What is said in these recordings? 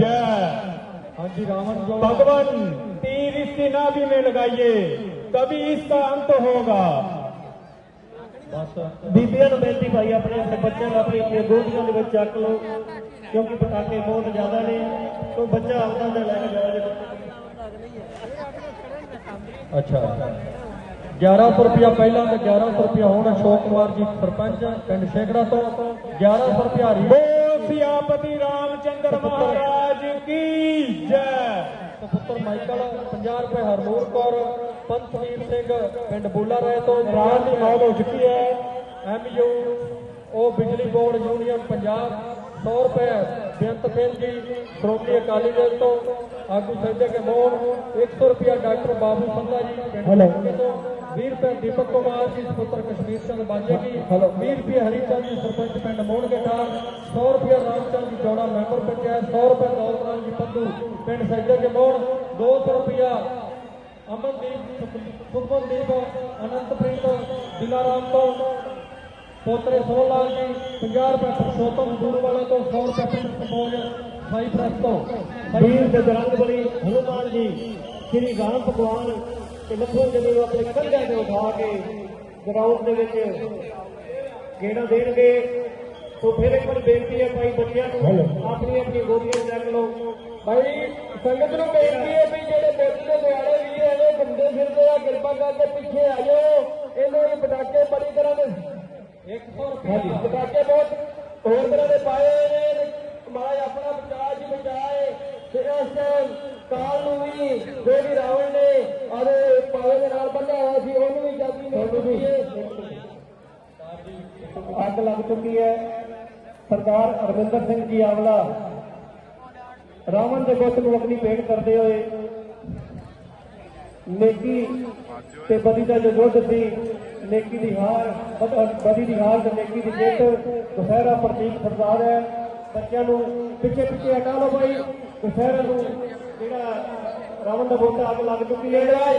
जय हाँ जी रावण जो भगवान तीर इसकी नाभि में लगाइए तभी इसका अंत होगा बस ਬੀਬੀਆਂ ਨੂੰ ਬੇਨਤੀ ਭਾਈ ਆਪਣੇ ਆਪਣੇ ਬੱਚਿਆਂ ਨੂੰ ਆਪਣੀ ਆਪਣੀਆਂ ਗੋਦੀਆਂ ਦੇ ਵਿੱਚ ਚੱਕ ਲਓ ਕਿਉਂਕਿ ਪਟਾਕੇ ਬਹੁਤ ਜ਼ਿਆਦਾ ਨੇ ਕੋਈ ਬੱਚਾ ਆਉਂਦਾ ਤਾਂ ਲੈ ਕੇ ਜਾਓ ਜੀ ਅੱਛਾ 1100 ਰੁਪਿਆ ਪਹਿਲਾਂ ਤੇ 1100 ਰੁਪਿਆ ਹੁਣ ਅਸ਼ੋਕ ਕੁਮਾਰ ਜੀ ਸਰਪੰਚ ਪਿੰਡ ਸ਼ੇਖੜਾ ਤੋਂ 1100 ਰੁਪਿਆ ਰੀ ਸਿਆਪਤੀ ਰਾਮਚੰਦਰ ਮਹਾਰਾਜ ਕੀ ਜੈ। ਸੁਪੁੱਤਰ ਮਾਈਕਲ 50 ਰੁਪਏ ਹਰਨੂਰ ਕੌਰ ਪੰਥਵੀਰ ਸਿੰਘ ਪਿੰਡ ਬੋਲਾ ਰਾਏ ਤੋਂ ਇਮਰਾਨ ਦੀ ਮੌਤ ਹੋ ਚੁੱਕੀ ਹੈ। ਐਮਯੂ ਉਹ ਬਿਜਲੀ ਬੋਰਡ ਯੂਨੀਅਨ ਪੰਜਾਬ 100 ਰੁਪਏ ਬੇਅੰਤ ਸਿੰਘ ਜੀ ਸ਼੍ਰੋਮਣੀ ਅਕਾਲੀ ਦਲ ਤੋਂ ਆਗੂ ਸੱਜੇ ਕੇ ਮੋਹਨ 100 ਰੁਪਏ ਡਾਕਟਰ ਬਾਬੂ ਸੰਧਾ ਜੀ ਪਿੰਡ ਤੋਂ। पिंड दीपक कुमार जी पुत्र कश्मीर चंद बांझे की वीह रुपये हरीचंद जी सरपंच पिंड मोड़ सौ रुपया रामचंद जी चौड़ा मैंबर पंचायत सौ रुपये दौलत राम जी पद्धू पिंड सैदे के मोड़। दो सौ रुपया अमनदीप सुखमनदीप अनंतप्रीत दिलाराम तो पोतरे सोहलाल जी पंजा रुपये परसोत्तम दूर तो सौ रुपये पिंड कपोज साई प्रेस तो। वीर बजरंग बली हनुमान जी श्री राम भगवान ਤੇ ਲਖਨ ਜੀ ਨੂੰ ਆਪਣੇ ਕੰਧਿਆਂ ਤੇ ਉਠਾ ਕੇ ਗਰਾਊਂਡ ਦੇ ਵਿੱਚ ਗੇੜਾ ਦੇਣਗੇ। ਸੋ ਫਿਰ ਇੱਕ ਵਾਰ ਬੇਨਤੀ ਹੈ ਭਾਈ ਬੱਚਿਆਂ ਨੂੰ ਆਪਣੀ ਆਪਣੀ ਗੋਦੀਆਂ ਚੱਕ ਲਓ। ਭਾਈ ਸੰਗਤ ਨੂੰ ਬੇਨਤੀ ਹੈ ਵੀ ਜਿਹੜੇ ਬੁੱਧ ਦੇ ਨਿਆਣੇ ਵੀ ਐਵੇਂ ਘੁੰਮਦੇ ਫਿਰਦੇ ਆ ਕਿਰਪਾ ਕਰਕੇ ਪਿੱਛੇ ਆ ਜਾਓ। ਇਹਨਾਂ ਦੇ ਪਟਾਕੇ ਬੜੀ ਤਰ੍ਹਾਂ ਦੇ 100 ਰੁਪਏ ਪਟਾਕੇ ਬਹੁਤ ਹੋਰ ਤਰ੍ਹਾਂ ਦੇ ਪਾਏ ਨੇ। ਮਾਏ ਆਪਣਾ ਬਚਾਅ ਜੀ ਬਚਾਏ। ਤੇ ਕਾਲ ਨੂੰ ਵੀ ਜੋ ਵੀ ਰਾਵਣ ਨੇ ਆਦੇ ਅੱਗ ਲੱਗ ਚੁੱਕੀ ਹੈ। ਸਰਦਾਰ ਅਰਵਿੰਦਰ ਸਿੰਘ ਜੀ ਆਵਲਾ, ਰਾਵਣ ਦੇ ਬੁੱਤ ਨੂੰ ਅਗਨੀ ਭੇਟ ਕਰਦੇ ਹੋਏ ਨੇਕੀ ਤੇ ਬਦੀ ਦਾ ਜੋ ਯੁੱਧ ਸੀ, ਨੇਕੀ ਦੀ ਹਾਰ, ਬਦੀ ਦੀ ਹਾਰ ਤੇ ਨੇਕੀ ਦੀ ਜਿੱਤ ਦੁਸਹਿਰਾ ਪ੍ਰਤੀਕ ਸਰਦਾਰ ਹੈ। ਬੱਚਿਆਂ ਨੂੰ ਪਿੱਛੇ ਪਿੱਛੇ ਹਟਾ ਲਓ ਭਾਈ ਦੁਸਹਿਰਾ ਨੂੰ ਜਿਹੜਾ ਰਾਵਣ ਦਾ ਬੁੱਤ ਅੱਗ ਲੱਗ ਚੁੱਕੀ ਹੈ।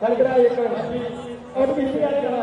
ਚੱਲ ਕਰਾ ਇੱਕ ਉਹ ਵੀ ਜਿਹੜਾ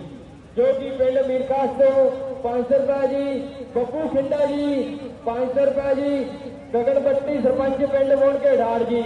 ਜੋ ਕਿ ਪਿੰਡ ਮੀਰਕਾਸ ਤੋਂ 500 ਰੁਪਏ ਜੀ, ਬੱਬੂ ਖਿੰਡਾ ਜੀ 500 ਰੁਪਏ ਜੀ ਗਗਨ ਬੱਟੀ ਸਰਪੰਚ ਪਿੰਡ ਮੋਣ ਕੇ ਢਾੜ ਜੀ।